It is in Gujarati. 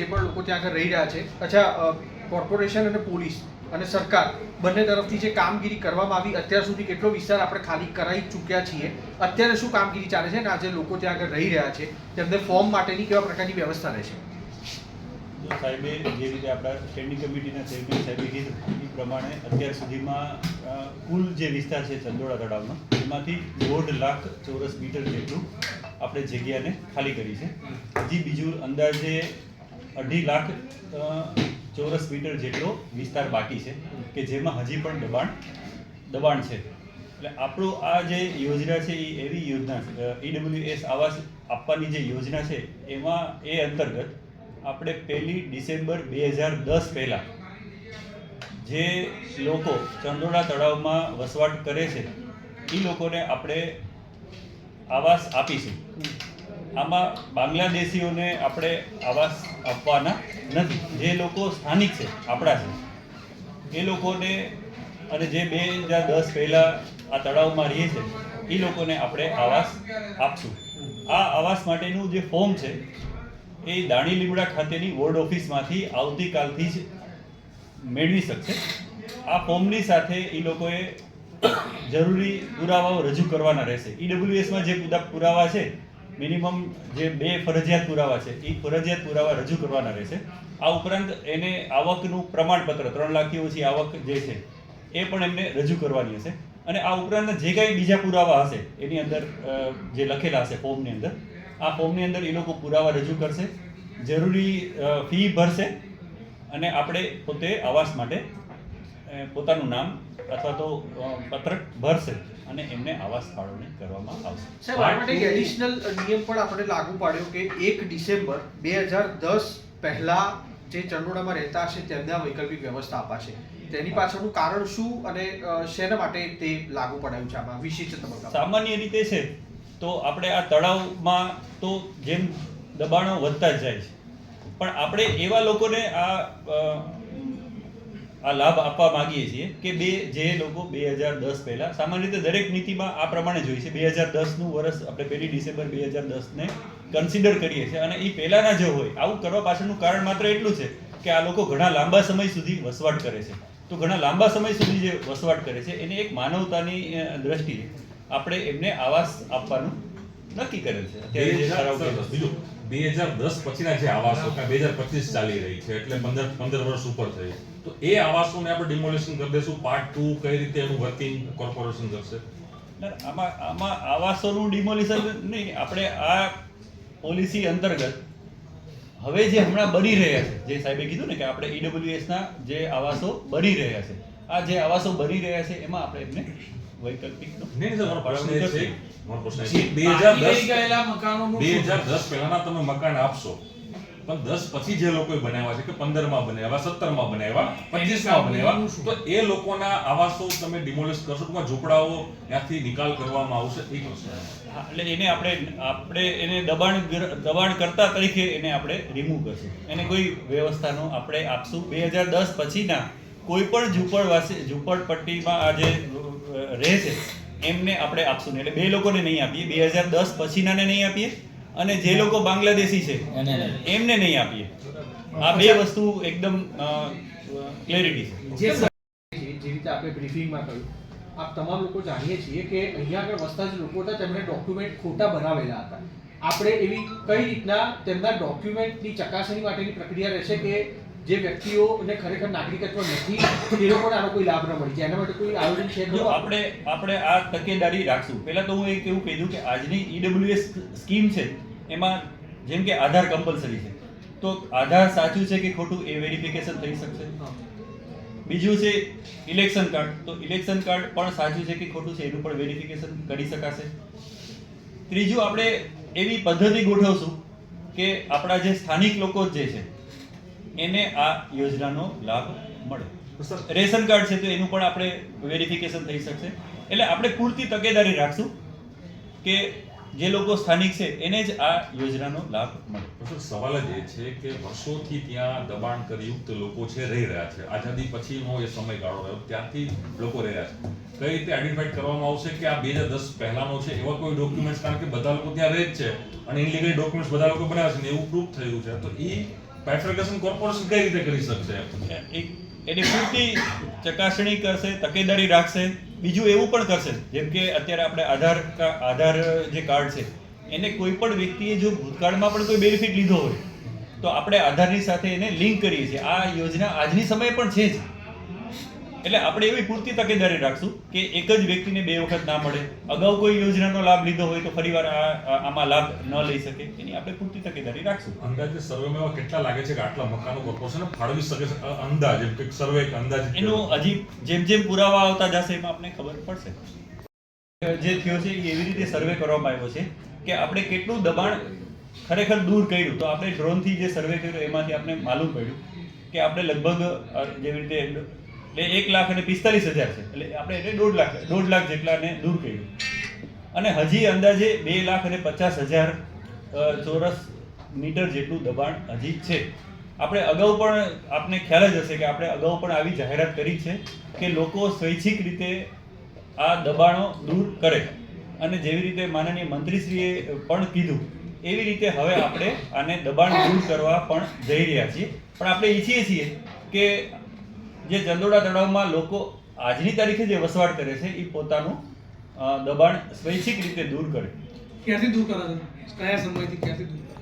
લોકો ત્યાં આગળ રહી રહ્યા છે, અચ્છા કોર્પોરેશન અને પોલીસ અને સરકાર બંને તરફથી જે કામગીરી કરવામાં આવી, અત્યાર સુધી કેટલો વિસ્તાર આપણે ખાલી કરાવી ચૂક્યા છીએ, અત્યારે શું કામગીરી ચાલે છે? અને આજે લોકો ત્યાં આગળ રહી રહ્યા છે, તેમને ફોર્મ માટેની કેવા પ્રકારની વ્યવસ્થા રહેશે સાહેબે જે રીતે આપણા સ્ટેન્ડિંગ કમિટીના ચેરમેન સાહેબે કીધું એ પ્રમાણે અત્યાર સુધીમાં કુલ જે વિસ્તાર છે ચંદોળા તળાવનો, એમાંથી દોઢ લાખ ચોરસ મીટર જેટલું આપણે જગ્યાને ખાલી કરી છે. હજી બીજું અંદાજે અઢી લાખ ચોરસ મીટર જેટલો વિસ્તાર બાકી છે, કે જેમાં હજી પણ દબાણ દબાણ છે. એટલે આપણું આ જે યોજના છે એ એવી યોજના છે ઈડબ્લ્યુએસ આવાસ આપવાની જે યોજના છે, એમાં એ અંતર્ગત આપણે પહેલી ડિસેમ્બર બે હજાર દસ પહેલાં જે લોકો ચંદોડા તળાવમાં વસવાટ કરે છે એ લોકોને આપણે આવાસ આપીશું. આમાં બાંગ્લાદેશીઓને આપણે આવાસ આપવાના નથી. જે લોકો સ્થાનિક છે, આપણા છે. એ લોકોને અને જે બે હજાર દસ પહેલાં આ તળાવમાં રહીએ છે, એ લોકોને આપણે આવાસ આપશું. આ આવાસ માટેનું જે ફોર્મ છે, એ દાણી લીમડા ખાતેની વોર્ડ ઓફિસમાંથી આવતીકાલથી જ મેળવી શકશે. આ ફોર્મની સાથે એ લોકોએ જરૂરી પુરાવાઓ રજૂ કરવાના રહેશે. ઈડબ્લ્યુએસમાં જે પુરા- પુરાવા છે મિનિમમ જે બે ફરજિયાત પુરાવા છે, એ ફરજિયાત પુરાવા રજૂ કરવાના રહેશે. આ ઉપરાંત એને આવકનું પ્રમાણપત્ર, ત્રણ લાખથી ઓછી આવક જે છે, એ પણ એમને રજૂ કરવાની હશે. અને આ ઉપરાંત જે કાંઈ બીજા પુરાવા હશે, એની અંદર જે લખેલા હશે ફોર્મની અંદર, આ ફોર્મની અંદર એ લોકો પુરાવા રજૂ કરશે. જરૂરી ફી ભરશે અને આપણે પોતે આવાસ માટે પોતાનું નામ અથવા તો પત્રક ભરશે. અને એમને આવાસ ફાળવણી કરવામાં આવશે. સાહેબ આ માટે એડિશનલ નિયમ પણ આપણે લાગુ પાડ્યો કે એક ડિસેમ્બર બે હજાર દસ પહેલા જે ચંડોળામાં રહેતા હશે તેમને વૈકલ્પિક વ્યવસ્થા અપાશે. તેની પાછળનું કારણ શું અને શેના માટે તે લાગુ પડાયું છે આમાં? વિશિષ્ટ તબક્કા સામાન્ય રીતે છે તો આપણે આ તળાવમાં તો જેમ દબાણો વધતા જ જાય છે. પણ આપણે એવા લોકોને આ આ લાભ આપવા માંગીએ છીએ કે બે જે લોકો બે હજાર દસ પહેલાં સામાન્ય રીતે દરેક નીતિમાં આ પ્રમાણે જોઈએ છે. બે હજાર દસનું વર્ષ આપણે પહેલી ડિસેમ્બર બે હજાર દસને કન્સિડર કરીએ છીએ અને એ પહેલાંના જે હોય આવું કરવા પાછળનું કારણ માત્ર એટલું છે કે આ લોકો ઘણા લાંબા સમય સુધી વસવાટ કરે છે. તો ઘણા લાંબા સમય સુધી જે વસવાટ કરે છે એને એક માનવતાની દ્રષ્ટિએ આપણે એમને આવાસ આપવાનું નક્કી કરેલ છે. અત્યારે બે હજાર દસ પછીના જે આવાસો બે હજાર પચીસ ચાલી રહી છે, એટલે પંદર પંદર વર્ષ ઉપર થઈ તો એ આવાસોને આપણે ડિમોલિશન કરી દઈશું પાર્ટ ટુ કઈ રીતે એનું વર્કિંગ કોર્પોરેશન કરશે? આમાં આમાં આવાસોનું ડિમોલિશન નહીં, આપણે આ પોલિસી અંતર્ગત હવે જે હમણાં બની રહ્યા છે, જે સાહેબે કીધું ને કે આપણે ઈડબ્લ્યુએસના જે આવાસો બની રહ્યા છે. આ જે આવાસો બની રહ્યા છે, એમાં આપણે એમને વૈકલ્પિક નહીં સર મારો પ્રશ્ન એ છે. મારો પ્રશ્ન છે. બે હજાર દસ ગયેલા મકાનોનું બે હજાર દસ પહેલાના તમે મકાન આપશો. પણ દસ પછી જે લોકોએ બનાવ્યા છે કે પંદરમાં બનાવ્યા સત્તરમાં બનાવ્યા પચીસમાં બનાવ્યા તો એ લોકોના આવાસો તમે ડિમોલિશ કરશો ટૂંકમાં ઝૂંપડાઓ ત્યાંથી નિકાલ કરવામાં આવશે એ એટલે એને આપણે આપણે એને દબાણ દબાણ કરતા તરીકે એને આપણે રિમૂવ કરશું. એને કોઈ વ્યવસ્થાનો આપણે આપશું. બે હજાર દસ પછીના કોઈ પણ ઝૂંપડવાસી ઝૂંપડપટ્ટીમાં આ જે અ, રહે છે એમને આપણે આપશું એટલે બે લોકોને નહીં આપીએ. બે હજાર દસ પછીનાને નહીં આપીએ અને જે લોકો બાંગ્લાદેશી છે એમને નહીં આપીએ. આ બે વસ્તુ એકદમ ક્લેરિટી છે. જે જે રીતે આપણે બ્રીફિંગમાં કહ્યું આપ તમામ લોકો જાણીએ છીએ કે અહીંયા આગળ વસતા જે લોકો હતા તેમણે ડોક્યુમેન્ટ ખોટા બનાવેલા હતા. આપણે એવી કઈ રીતના તેમના ડોક્યુમેન્ટની ચકાસણી માટેની પ્રક્રિયા રહેશે કે જે વ્યક્તિઓને ખરેખર નાગરિકત્વ નથી તે લોકોને આનો કોઈ લાભ ન મળી. જાય એના માટે કોઈ આયોજન છે જો આપણે આપણે આ તકેદારી રાખશું. પહેલા તો હું એક એવું કહી દઉં કે આજની ઈડબ્લ્યુએસ સ્કીમ છે, એમાં જેમ કે આધાર કમ્પલસરી છે. તો આધાર સાચું છે કે ખોટું એ વેરિફિકેશન થઈ શકશે? બીજું છે ઇલેક્શન કાર્ડ તો ઇલેક્શન કાર્ડ પણ સાચું છે કે ખોટું છે, એનું પણ વેરિફિકેશન કરી શકાશે. ત્રીજું, આપણે એવી પદ્ધતિ ગોઠવશું કે આપણા જે સ્થાનિક લોકો જે છે એને આ યોજનાનો લાભ મળે. રેશન કાર્ડ છે તો એનું પણ આપણે વેરિફિકેશન થઈ શકશે. એટલે આપણે પૂરતી તકેદારી રાખશું કે જે લોકો સ્થાનિક છે એને જ આ યોજનાનો લાભ મળે. સવાલ જ એ છે કે વર્ષોથી ત્યાં દબાણ કરયુક્ત લોકો છે, રહી રહ્યા છે. આઝાદી પછીનો એ સમયગાળો રહ્યો, ત્યાંથી લોકો રહી રહ્યા છે. કઈ રીતે આઈડેન્ટિફાઈડ કરવામાં આવશે કે આ બે હજાર દસ પહેલાનો છે? એવા કોઈ ડોક્યુમેન્ટ્સ કારણ કે બધા લોકો ત્યાં રહે જ છે અને ઇનલીગલ ડોક્યુમેન્ટ્સ બધા લોકો બનાવે છે ને એવું પ્રૂફ થયું છે. તો એ બાયફર્ગેશન કોર્પોરેશન કઈ રીતે કરી શકશે? એની પૂરતી ચકાસણી કરશે, તકેદારી રાખશે, બીજું એવું પણ કરશે. જેમ કે અત્યારે આપણે આધાર આધાર જે કાર્ડ છે, એને કોઈ પણ વ્યક્તિએ જો ભૂતકાળમાં પણ કોઈ બેનિફિટ લીધો હોય, તો આપણે આધારની સાથે એને લિંક કરીએ છીએ. આ યોજના આજની સમયે પણ છે જ. એટલે આપણે એવી પૂરતી તકેદારી રાખશું કે એક જ વ્યક્તિને બે વખત ના મળે. અગાઉ કોઈ યોજનાનો લાભ લીધો હોય તો ફરીવાર આમાં લાભ ન લઈ શકે. એની આપણે પૂરતી તકેદારી રાખશું. અંદાજે સર્વેમાં એવા કેટલા લાગે છે કે આટલા મકાનો કોર્પોરેશન ફાળવી શકે છે. અંદાજ એમ કે સર્વે અંદાજ એનું હજી જેમ જેમ પુરાવા આવતા જશે એમાં આપણે ખબર પડશે. જે થયો છે એ એવી રીતે સર્વે કરવામાં આવ્યો છે કે આપણે કેટલું દબાણ ખરેખર દૂર કર્યું. તો આપણે ડ્રોનથી જે સર્વે કર્યો એમાંથી આપણે માલુમ પડ્યું કે આપણે લગભગ જેવી રીતે એટલે એક લાખ અને પિસ્તાલીસ હજાર છે. એટલે આપણે એટલે દોઢ લાખ દોઢ લાખ જેટલાને દૂર કર્યું. અને હજી અંદાજે બે લાખ અને પચાસ હજાર ચોરસ મીટર જેટલું દબાણ હજી છે. આપણે અગાઉ પણ આપને ખ્યાલ જ હશે કે આપણે અગાઉ પણ આવી જાહેરાત કરી છે કે લોકો સ્વૈચ્છિક રીતે આ દબાણો દૂર કરે. અને જેવી રીતે માનનીય મંત્રીશ્રીએ પણ કીધું, એવી રીતે હવે આપણે આને દબાણ દૂર કરવા પણ જઈ રહ્યા છીએ. પણ આપણે ઈચ્છીએ છીએ કે જે ચંદોડા તળાવમાં લોકો આજની તારીખે જે વસવાટ કરે છે, એ પોતાનું દબાણ સ્વૈચ્છિક રીતે દૂર કરે. ક્યાંથી દૂર કરો છે? કયા સમયથી ક્યાંથી દૂર કરો?